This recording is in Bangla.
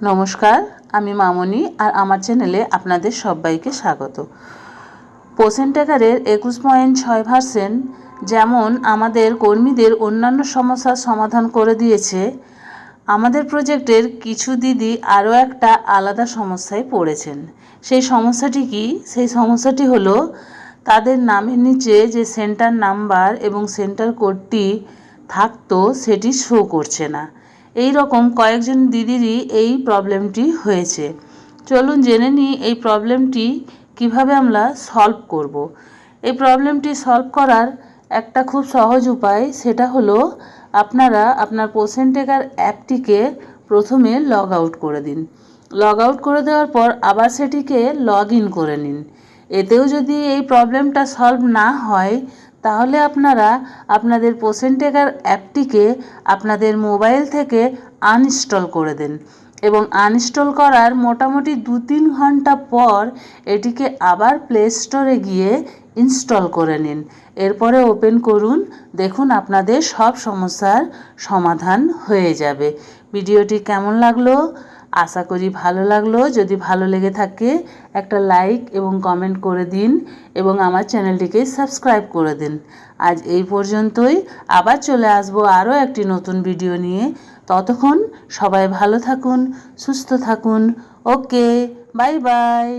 নমস্কার, আমি মামনি আর আমার চ্যানেলে আপনাদের সবাইকে স্বাগত। পোসেন্টেকারের একুশ পয়েন্ট ছয় পার্সেন্ট যেমন আমাদের কর্মীদের অন্যান্য সমস্যার সমাধান করে দিয়েছে, আমাদের প্রজেক্টের কিছু দিদি আরও একটা আলাদা সমস্যায় পড়েছেন। সেই সমস্যাটি কি? সেই সমস্যাটি হলো তাদের নামের নিচে যে সেন্টার নাম্বার এবং সেন্টার কোডটি থাকতো সেটি শো করছে না। এই রকম কয়েকজন দিদিরই এই প্রবলেমটি হয়েছে। চলুন জেনে নিই এই প্রবলেমটি কীভাবে আমরা সলভ করব। এই প্রবলেমটি সলভ করার একটা খুব সহজ উপায় সেটা হলো আপনারা আপনার পোসেন্টেকার অ্যাপটিকে প্রথমে লগ আউট করে দিন। লগ আউট করে দেওয়ার পর আবার সেটিকে লগ ইন করে নিন। এতেও যদি এই প্রবলেমটা সলভ না হয় তাহলে আপনারা আপনাদের পোসেন্টেকার অ্যাপটিকে আপনাদের মোবাইল থেকে আনইনস্টল করে দেন এবং আনইনস্টল করার মোটামুটি দু তিন ঘণ্টা পর এটিকে আবার প্লে স্টোরে গিয়ে ইনস্টল করে নিন। এরপরে ওপেন করুন, দেখুন আপনাদের সব সমস্যার সমাধান হয়ে যাবে। ভিডিওটি কেমন লাগল? আশা করি ভালো লাগল। যদি ভালো লেগে থাকে, একটা লাইক এবং কমেন্ট করে দিন এবং আমার চ্যানেলটিকে সাবস্ক্রাইব করে দিন। আজ এই পর্যন্তই। আবার চলে আসব আরও একটি নতুন ভিডিও নিয়ে। ততক্ষণ সবাই ভালো থাকুন, সুস্থ থাকুন। Okay bye bye